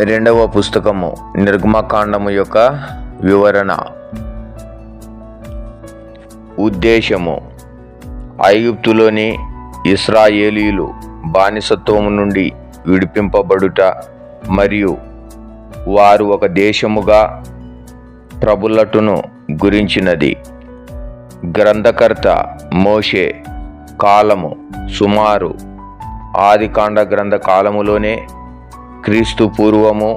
రెండవ పుస్తకము నిర్గమకాండము యొక్క వివరణ. ఉద్దేశము. ఐగుప్తులోని ఇస్రాయేలీలు బానిసత్వము నుండి విడిపింపబడుట మరియు వారు ఒక దేశముగా ప్రభులటును గురించినది. గ్రంథకర్త మోషే కాలము సుమారు ఆదికాండ గ్రంథ కాలములోనే క్రీస్తు పూర్వము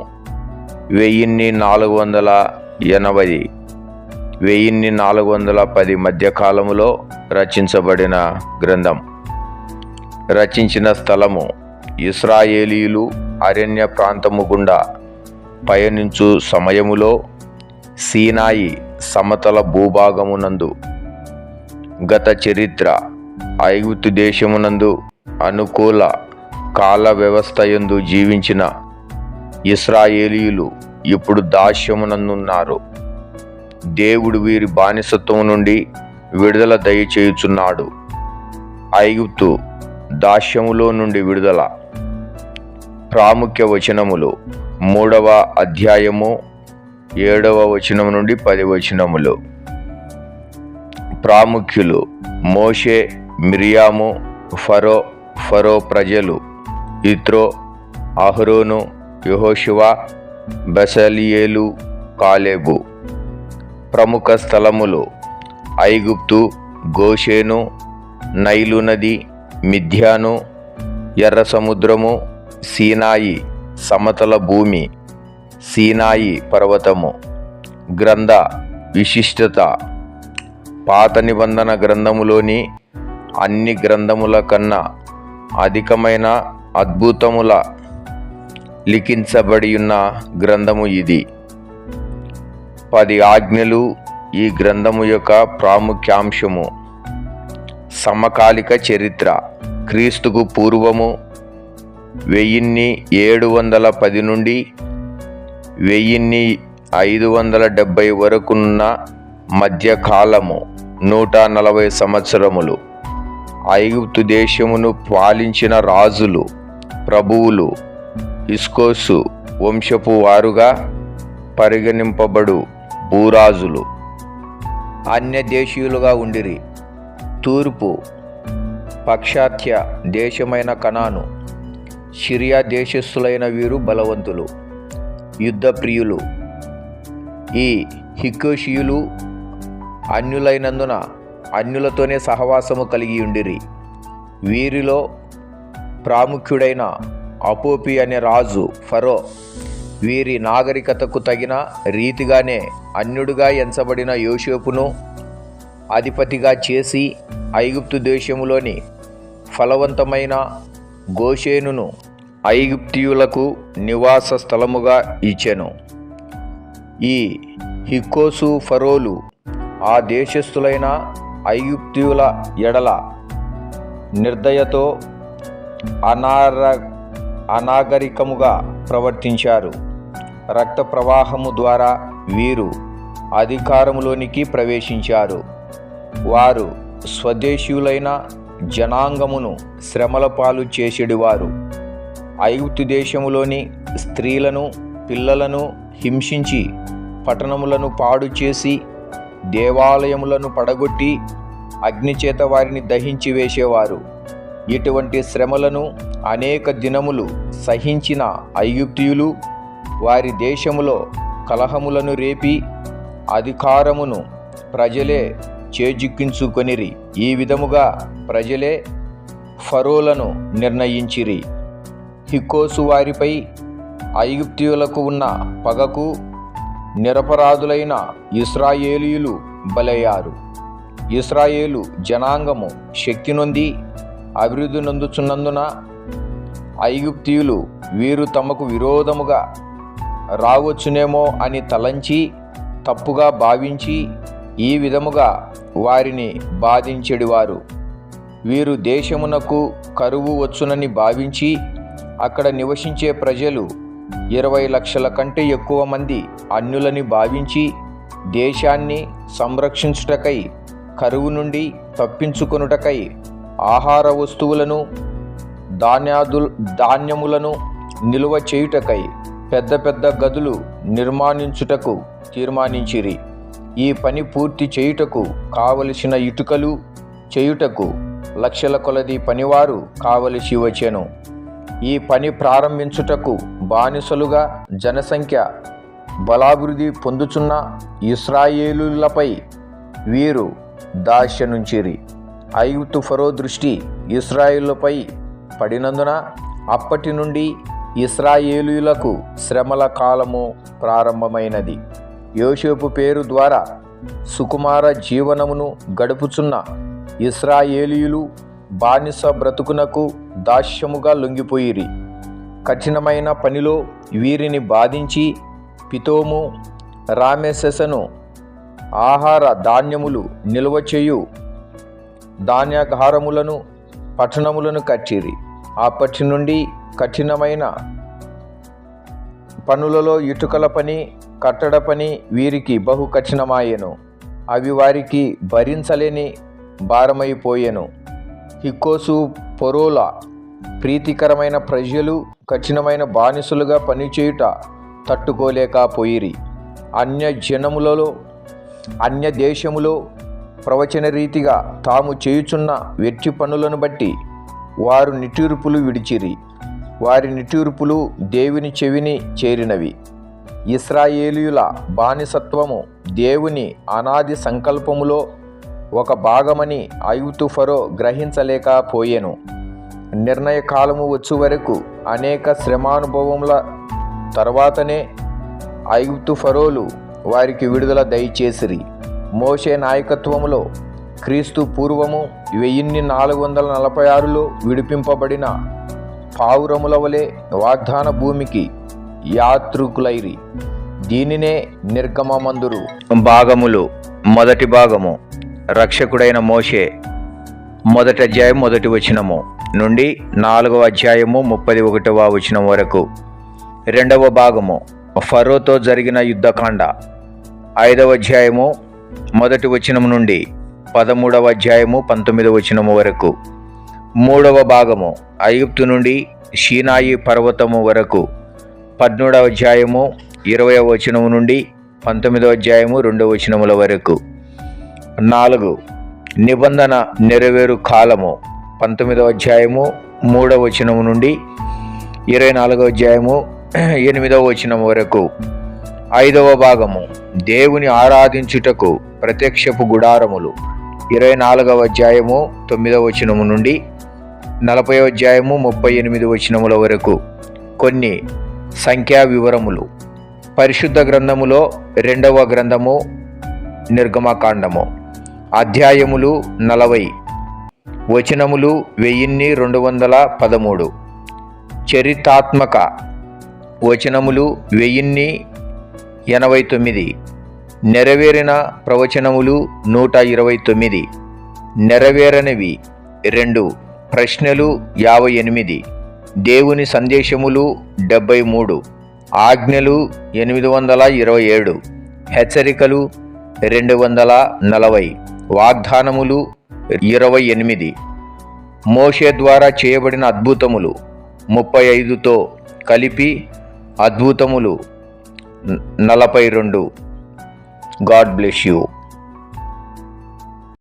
వెయ్యిన్ని నాలుగు వందల ఎనభై వెయ్యిన్ని నాలుగు వందల పది మధ్య కాలములో రచించబడిన గ్రంథం. రచించిన స్థలము ఇస్రాయేలీలు అరణ్య ప్రాంతము గుండా పయనించు సమయములో సీనాయి సమతల భూభాగమునందు గత చరిత్ర ఐగుప్తు దేశమునందు అనుకూల కాల వ్యవస్థయందు జీవించిన ఇస్రాయేలీలు ఇప్పుడు దాస్యమునందున్నారు. దేవుడు వీరి బానిసత్వం నుండి విడుదల దయచేయుచున్నాడు. ఐగుప్తు దాస్యములో నుండి విడుదల. ప్రాముఖ్య వచనములు మూడవ అధ్యాయము ఏడవ వచనం నుండి పది వచనములు. ప్రాముఖ్యులు మోషే మిరియాము ఫరో ఫరో ప్రజలు ఇత్రో అహరోను యహోశివ బెసలియేలు కాలేబు ప్రముఖ స్థలములు ఐగుప్తు గోషేను నైలు నది మిథ్యాను ఎర్ర సముద్రము సీనాయి సమతల భూమి సీనాయి పర్వతము గ్రంథ విశిష్టత పాత నిబంధన గ్రంథములోని అన్ని గ్రంథముల కన్నా అధికమైన అద్భుతముల లిఖించబడి ఉన్న గ్రంథము ఇది. పది ఆజ్ఞలు ఈ గ్రంథము యొక్క ప్రాముఖ్యాంశము. సమకాలిక చరిత్ర. క్రీస్తుకు పూర్వము వెయ్యిన్ని ఏడు వందల పది నుండి వెయ్యిన్ని ఐదు వందల డెబ్భై వరకున్న మధ్యకాలము నూట నలభై సంవత్సరములు. ఐగుప్తు దేశమును పాలించిన రాజులు ప్రభువులు ఇస్కోసు వంశపు వారుగా పరిగణింపబడు భూరాజులు. అన్య దేశీయులుగా ఉండిరి. తూర్పు పక్షాత్య దేశమైన కణాను సిరియా దేశస్థులైన వీరు బలవంతులు యుద్ధప్రియులు ఈ హికోషియులు అన్యులైనందున అన్యులతోనే సహవాసము కలిగి ఉండిరి. వీరిలో ప్రాముఖ్యుడైన అపోపి అనే రాజు ఫరో వీరి నాగరికతకు తగిన రీతిగానే అన్యుడుగా ఎంచబడిన యోషేపును అధిపతిగా చేసి ఐగుప్తు దేశములోని ఫలవంతమైన గోషేనును ఐగుప్తియులకు నివాస స్థలముగా ఇచ్చెను ఈ హిక్కోసు ఫరోలు ఆ దేశస్థులైన ఐగుప్తియుల ఎడల నిర్దయతో అనార అనాగరికముగా ప్రవర్తించారు. రక్త ప్రవాహము ద్వారా వీరు అధికారములోనికి ప్రవేశించారు. వారు స్వదేశీయులైన జనాంగమును శ్రమల పాలు చేసేడివారు. ఐగుప్తు దేశములోని స్త్రీలను పిల్లలను హింసించి పట్టణములను పాడు చేసి దేవాలయములను పడగొట్టి అగ్నిచేత వారిని దహించి వేసేవారు. ఇటువంటి శ్రమలను అనేక దినములు సహించిన ఐగుప్తియులు వారి దేశములో కలహములను రేపి అధికారమును ప్రజలే చేజిక్కించుకొనిరి. ఈ విధముగా ప్రజలే ఫరోలను నిర్ణయించిరి. హిక్కోసు వారిపై ఐగుప్తియులకు ఉన్న పగకు నిరపరాధులైన ఇస్రాయేలీయులు బలయ్యారు. ఇస్రాయేలు జనాంగము శక్తి నొంది అభివృద్ధి నొందుచున్నందున ఐగుప్తియులు వీరు తమకు విరోధముగా రావచ్చునేమో అని తలంచి తప్పుగా భావించి ఈ విధముగా వారిని బాధించెడివారు. వీరు దేశమునకు కరువు వచ్చునని భావించి అక్కడ నివసించే ప్రజలు ఇరవై లక్షల కంటే ఎక్కువ మంది అన్యులని భావించి దేశాన్ని సంరక్షించుటకై కరువు నుండి తప్పించుకొనుటకై ఆహార వస్తువులను ధాన్యాదు ధాన్యములను నిలువ చేయుటకై పెద్ద పెద్ద గదులు నిర్మాణించుటకు తీర్మానించిరి. ఈ పని పూర్తి చేయుటకు కావలసిన ఇటుకలు చేయుటకు లక్షల కొలది పనివారు కావలసి వచ్చెను. ఈ పని ప్రారంభించుటకు బానిసలుగా జనసంఖ్య బలాభివృద్ధి పొందుచున్న ఇస్రాయేలులపై వీరు దాస్యనుంచిరి. ఐగుప్తు ఫరో దృష్టి ఇస్రాయేలుపై పడినందున అప్పటి నుండి ఇస్రాయేలీలకు శ్రమల కాలము ప్రారంభమైనది. యోసేపు పేరు ద్వారా సుకుమార జీవనమును గడుపుచున్న ఇస్రాయేలీయులు బానిస బ్రతుకునకు దాస్యముగా లొంగిపోయిరి. కఠినమైన పనిలో వీరిని బాధించి పితోము రామేశసను ఆహార ధాన్యములు నిల్వ చేయు ధాన్యాగారములను పట్టణములను కట్టిరి. అప్పటి నుండి కఠినమైన పనులలో ఇటుకల పని కట్టడ పని వీరికి బహు కఠినమాయెను. అవి వారికి భరించలేని భారమైపోయెను. హిక్కోసు పొరోల ప్రీతికరమైన ప్రజలు కఠినమైన బానిసలుగా పనిచేయుట తట్టుకోలేకపోయిరి అన్య జనములలో అన్య దేశములో ప్రవచన రీతిగా తాము చేయుచున్న వెట్టి పనులను బట్టి వారు నిట్టూర్పులు విడిచిరి. వారి నిట్టూర్పులు దేవుని చెవిని చేరినవి. ఇస్రాయేలీయుల బానిసత్వము దేవుని అనాది సంకల్పములో ఒక భాగమని ఐగుప్తు ఫరో గ్రహించలేకపోయెను. నిర్ణయ కాలము వచ్చు వరకు అనేక శ్రమానుభవముల తర్వాతనే ఐగుప్తు ఫరోలు వారికి విడుదల దయచేసిరి. మోషే నాయకత్వములో క్రీస్తు పూర్వము వెయ్యిన్ని నాలుగు వందల నలభై ఆరులో విడిపింపబడిన పావురముల వలె వాగ్దాన భూమికి యాత్రికులైరి. దీనినే నిర్గమమందురు. భాగములు మొదటి భాగము. రక్షకుడైన మోషే మొదటి అధ్యాయం మొదటి వచనము నుండి నాలుగవ అధ్యాయము ముప్పది ఒకటవ వచనం వరకు. రెండవ భాగము. ఫరోతో జరిగిన యుద్ధకాండ. ఐదవ అధ్యాయము మొదటి వచనం నుండి పదమూడవ అధ్యాయము పంతొమ్మిదవ వచనము వరకు. మూడవ భాగము ఐగుప్తు నుండి షీనాయి పర్వతము వరకు. పద్మూడవ అధ్యాయము ఇరవై వచనము నుండి పంతొమ్మిదవ అధ్యాయము రెండవ వచనముల వరకు. నాలుగు నిబంధన నెరవేరు కాలము పంతొమ్మిదవ అధ్యాయము మూడవ వచనము నుండి ఇరవై నాలుగవ అధ్యాయము ఎనిమిదవ వచనం వరకు. ఐదవ భాగము. దేవుని ఆరాధించుటకు ప్రత్యక్షపు గుడారములు. ఇరవై నాలుగవ అధ్యాయము తొమ్మిదవ వచనము నుండి నలభై అధ్యాయము ముప్పై ఎనిమిది వచనముల వరకు. కొన్ని సంఖ్యా వివరములు. పరిశుద్ధ గ్రంథములో రెండవ గ్రంథము నిర్గమకాండము. అధ్యాయములు నలభై. వచనములు వెయ్యిన్ని రెండు వందల పదమూడు. చరితాత్మక వచనములు వెయ్యిన్ని ఎనభై తొమ్మిది. నెరవేరిన ప్రవచనములు నూట ఇరవై తొమ్మిది. నెరవేరనివి రెండు. ప్రశ్నలు యాభై ఎనిమిది. దేవుని సందేశములు డెబ్బై మూడు. ఆజ్ఞలు ఎనిమిది వందల ఇరవై ఏడు. హెచ్చరికలు రెండు వందల నలభై. వాగ్దానములు ఇరవై ఎనిమిది. మోషే ద్వారా చేయబడిన అద్భుతములు ముప్పై ఐదుతో కలిపి అద్భుతములు నలభై రెండు. God bless you.